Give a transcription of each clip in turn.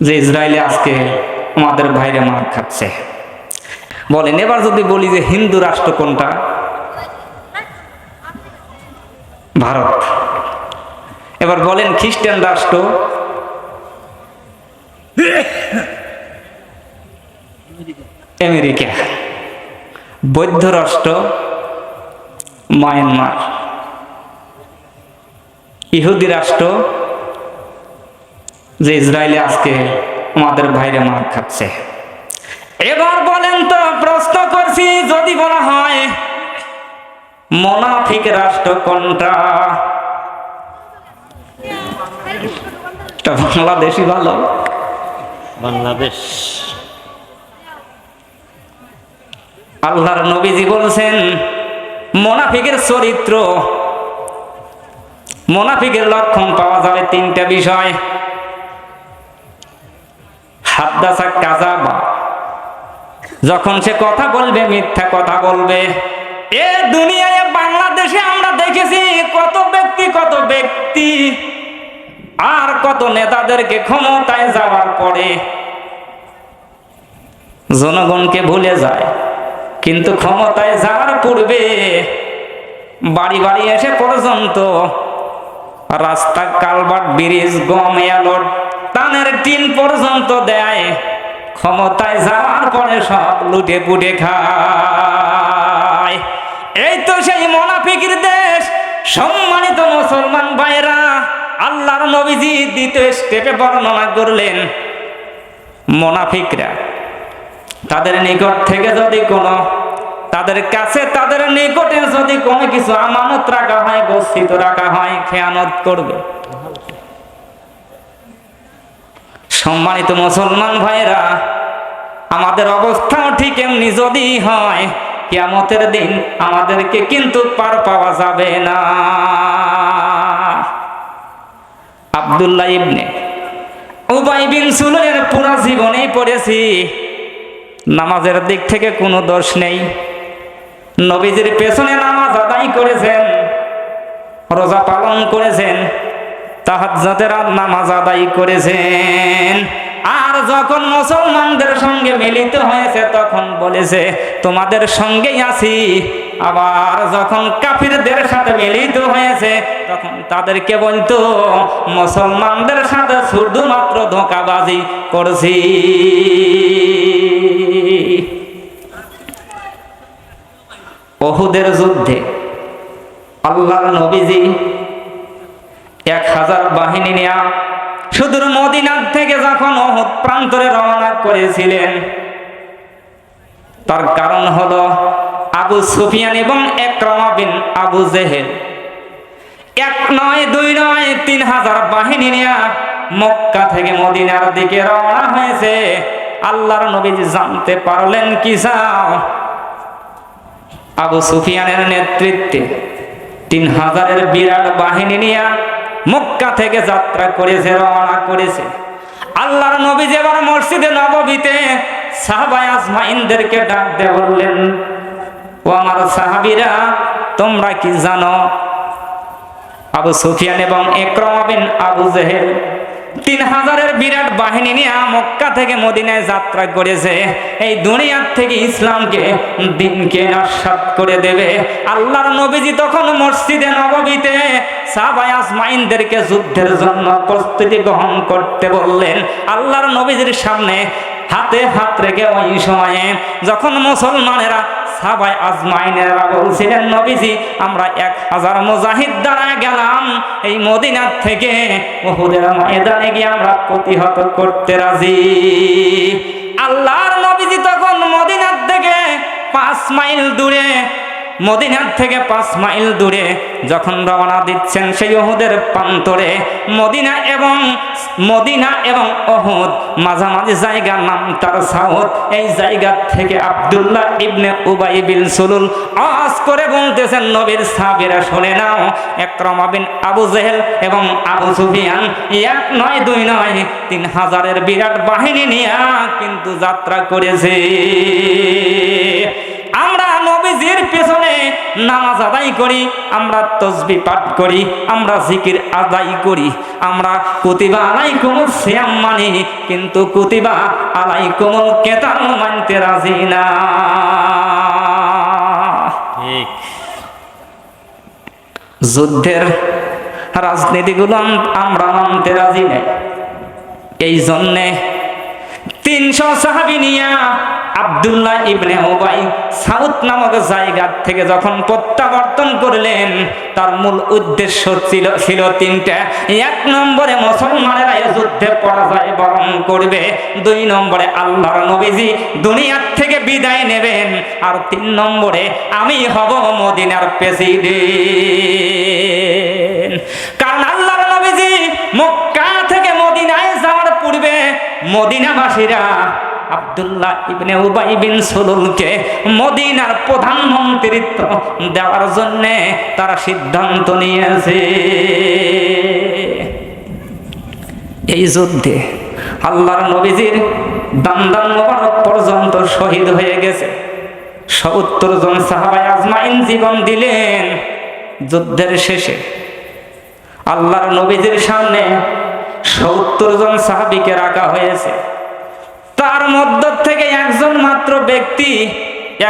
যে ইসরায়েলে আজকে আমাদের ভাইরে মার খাচ্ছে। বলেন, এবার যদি বলি যে হিন্দু রাষ্ট্র কোনটা? ভারত। এবার বলেন, খ্রিস্টান রাষ্ট্র? আমেরিকা। বৌদ্ধ রাষ্ট্র? মায়ানমার। ইহুদি রাষ্ট্র? যে ইসরায়েলে আজকে আমাদের ভাইরে মার খাচ্ছে। এবার বলেন তো প্রশ্ন করছি যদি বলা হয় মোনাফিক রাষ্ট্র কোনটা? বাংলাদেশই ভালো। বাংলাদেশ। আল্লাহর নবীজি বলছেন মোনাফিকের চরিত্র মোনাফিকের লক্ষণ পাওয়া যাবে তিনটা বিষয়। হাদ্দাসা কাজাবা যখন সে কথা বলবে, মিথ্যা কথা বলবে, এ দুনিয়ায়, বাংলাদেশে আমরা দেখেছি কত ব্যক্তি কত ব্যক্তি, আর কত নেতাদেরকে ক্ষমতায় যাওয়ার পরে জনগণকে ভুলে যায়। কিন্তু ক্ষমতায় যাওয়ার পূর্বে বাড়ি বাড়ি এসে পর্যন্ত রাস্তা কালভার্ট ব্রিজ, গম এলোর টানের টিন পর্যন্ত দেয়। ক্ষমতায় যাওয়ার পরে সব লুটে পুটে খায়। এই তো সেই মোনাফিকির দেশ, সম্মানিত মুসলমান ভাইরা আল্লাহর নবীজি দ্বিতীয় স্টেপে বর্ণনা করলেন। মোনাফিকরা, তাদের নিকট থেকে যদি কোনো, তাদের কাছে, তাদের নিকটে যদি কোনো কিছু আমানত রাখা হয় গচ্ছিত রাখা হয়, খেয়ানত করবে। সম্মানিত মুসলমান ভাইরা আমাদের অবস্থাও ঠিক এমনি যদি হয়, কিয়ামতের দিন আমাদেরকে কিন্তু পার পাওয়া যাবে না। আব্দুল্লাহ ইবনে উবাই বিন সুলের পুরো জীবনেই পড়েছি। নামাজের দিক থেকে কোনো দোষ নেই। নবীজির পেছনে নামাজ আদায় করেছেন, রোজা পালন করেছেন তাহাজ্জাতের নামাজ আদায় করেছেন। আর যখন মুসলমানদের সঙ্গে মিলিত হয়েছে, তখন বলেছে, তোমাদের সঙ্গেই আছি। আবার যখন কাফিরদের সাথে মিলিত হয়েছে, তখন তাদেরকে বলতো, মুসলমানদের সাথে শুধুমাত্র ধোঁকাবাজি করছি। অহুদের যুদ্ধে আল্লাহর নবীজি এক হাজার বাহিনী নেয়া সুদূর মদিনার থেকে যখন অহুদ প্রান্তরে রওনা করেছিলেন, তার কারণ হলো আবু সুফিয়ান এবং একরমা বিন আবু জেহেল। এক নয়, দুই নয়, তিন হাজার বাহিনী নেয়া মক্কা থেকে মদিনার দিকে রওনা হয়েছে। আল্লাহর নবীজি জানতে পারলেন কি চাও? আবু সুফিয়ানের নেতৃত্বে তিন হাজারের বিরাট বাহিনী নিয়ে মক্কা থেকে যাত্রা করেছে, রওনা করেছে। আল্লাহর নবী যেবার মসজিদে নববীতে সাহাবায় আজমাইনদেরকে ডাক দিয়ে বললেন, ও আমার সাহাবিরা, তোমরা কি জানো? আবু সুফিয়ান এবং একরম বিন আবু জেহেল তিন হাজারের বিরাট বাহিনী নিয়ে মক্কা থেকে মদিনায় যাত্রা করেছে। এই দুনিয়ার থেকে ইসলামকে দিনকে নস্বাত করে দেবে। আল্লাহর নবীজি তখন মসজিদে নববীতে সাহাবাই আসমাইনদেরকে যুদ্ধের জন্য প্রস্তুতি গ্রহণ করতে বললেন। আল্লাহর নবীজির সামনে হাতে হাত রেখে ওই সময়ে যখন মুসলমানেরা সাবাই আজমাইনেরা বলছিলেন, নবীজি, আমরা এক হাজার মুজাহিদ দ্বারা গেলাম। এই মদিনার থেকে ওহুদের ময়দানে গিয়ে আমরা প্রতিহত করতে রাজি। আল্লাহর নবীজি তখন মদিনার থেকে পাঁচ মাইল দূরে মদিনার থেকে পাঁচ মাইল দূরে যখন রওনা দিচ্ছেন সেই অহুদের প্রান্তরে, মদিনা এবং মদিনা এবং অহুদ মাঝামাঝি জায়গার নাম তার সাউথ। এই জায়গা থেকে আব্দুল্লাহ ইবনে উবাই বিন সুলুল আজ করে বলতেছেন, নবীর সাহাবীরা শুনে নাও, একরমা বিন আবু জেহেল এবং আবু সুফিয়ান এক নয়, দুই নয়, তিন হাজারের বিরাট বাহিনী নিয়ে কিন্তু যাত্রা করেছে। নবীজির পেছনে নামাজ আদায় করি আমরা তসবি পাঠ করি আমরা জিকির আদায় করি আমরা কুতিবা আলাইকুমুল সিয়াম মানি কিন্তু কুতিবা আলাইকুমুল কেতাল মানতে রাজি না। ঠিক। যুদ্ধের রাজনীতিগুলো আমরা মানতে রাজি নেই। এই জন্যে তিনশো সাহাবি নিয়া আবদুল্লাহ ইবনে ওবাই সাউথ নামক জায়গা থেকে যখন প্রত্যাবর্তন করলেন, তার মূল উদ্দেশ্য ছিল ছিল তিনটা। এক নম্বরে মুসলমানেরা যুদ্ধে পরাজয় বরণ করবে, দুই নম্বরে আল্লাহর নবীজি দুনিয়ার থেকে বিদায় নেবেন, আর তিন নম্বরে আমি হব মদিনার প্রেসিডেন্ট। কারণ আল্লাহর নবীজি মক্কা থেকে মদিনায় যাওয়ার পূর্বে মদিনাবাসীরা আব্দুল্লাহ ইবনে উবাই বিন সুলুলকে মদিনার প্রধানমন্ত্রিত্ব দেওয়ার জন্য তারা সিদ্ধান্ত নিয়েছে। এই যুদ্ধে আল্লাহর নবীজির পর্যন্ত শহীদ হয়ে গেছে। সত্তর জন সাহাবাই আজমাইন জীবন দিলেন যুদ্ধের শেষে। আল্লাহর নবীজির সামনে সত্তর জন সাহাবিকে রাখা হয়েছে। তার মধ্য থেকে একজন মাত্র ব্যক্তি,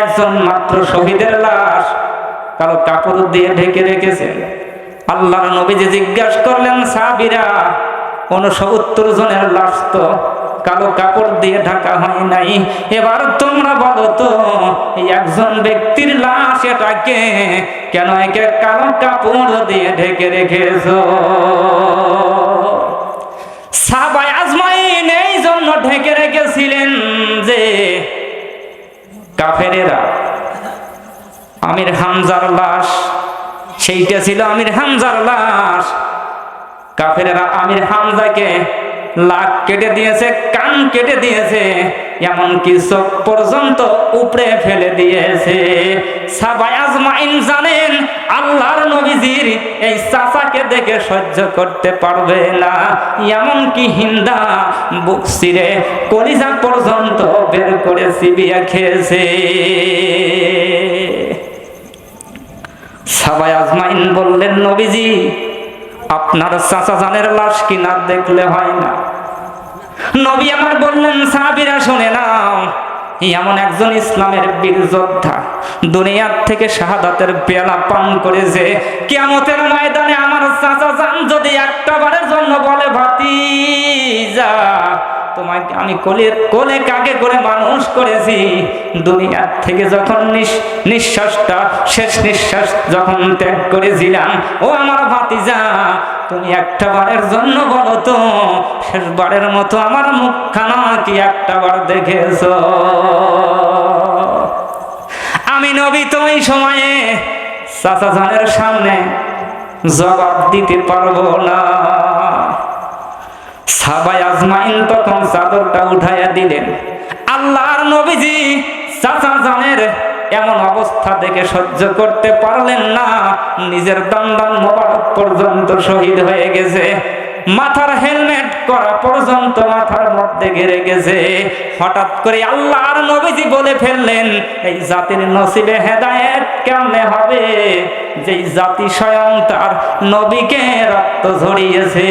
একজন মাত্র শহীদের লাশ কালো কাপড় দিয়ে ঢেকে রেখেছে। আল্লাহর নবীজি জিজ্ঞাসা করলেন, সাহাবিরা উনসত্তর জনের লাশ তো কালো কাপড় দিয়ে ঢাকা হয় নাই? এবার তোমরা বলো তো একজন ব্যক্তির লাশ এটাকে কেন একে কালো কাপড় দিয়ে ঢেকে রেখেছো? সাবাই আজমাইন এই জন্য ঢেকে রেখেছিলেন যে কাফেরেরা, আমির হামজার লাশ, সেইটা ছিল আমির হামজার লাশ। কাফেরেরা আমির হামজাকে লাক কেটে দিয়েছে, কান কেটে দিয়েছে, এমনকি চোখ পর্যন্ত উপড়ে ফেলে দিয়েছে। সাবাই আজমাইন আল্লাহর নবীজির এই চাচাকে দেখে সহ্য করতে পারবে না। এমনকি হিন্দা বুক সিরে কলিজা পর্যন্ত বের করে সিবিয়া খেয়েছে। সাবাই আজমাইন বললেন, নবীজি, আপনার চাচা জানের লাশ কি না দেখলে হয় না? নবী আমার বললেন, সাহাবিরা, শুনে নাও এমন একজন ইসলামের বীর যোদ্ধা, দুনিয়ার থেকে শাহাদাতের বেলা পান করে যে কেমতের ময়দানে আমার আমি কোলে কোলে কাকে করে মানুষ করেছি? দুনিয়ার থেকে যখন নিঃশ্বাসটা, শেষ নিঃশ্বাস যখন ত্যাগ করেছিলাম, ও আমার ভাতিজা, তুমি একটা বারের জন্য বলো তো শেষবারের মতো আমার মুখখানা কি একটা বার দেখেছ? আমি নবী তো এই সময়ে চাচা জানের সামনে জবাব দিতে পারব না। সাবাই আজমাইন তখন চাদরটা উঠাইয়া দিলেন। আল্লাহর নবীজি চাচা জানের এমন অবস্থা দেখে সহ্য করতে পারলেন না। নিজের দন্দন মোবারক পর্যন্ত শহীদ হয়ে গেছে। মাথার হেলমেট করা পর্যন্ত মাথার মধ্যে গেড়ে গেছে। হঠাৎ করে আল্লাহর নবীজি বলে ফেললেন, এই জাতির নসিবে হেদায়েত কেমনে হবে? যেই জাতি স্বয়ং তার নবীকে রক্ত ঝরিয়েছে।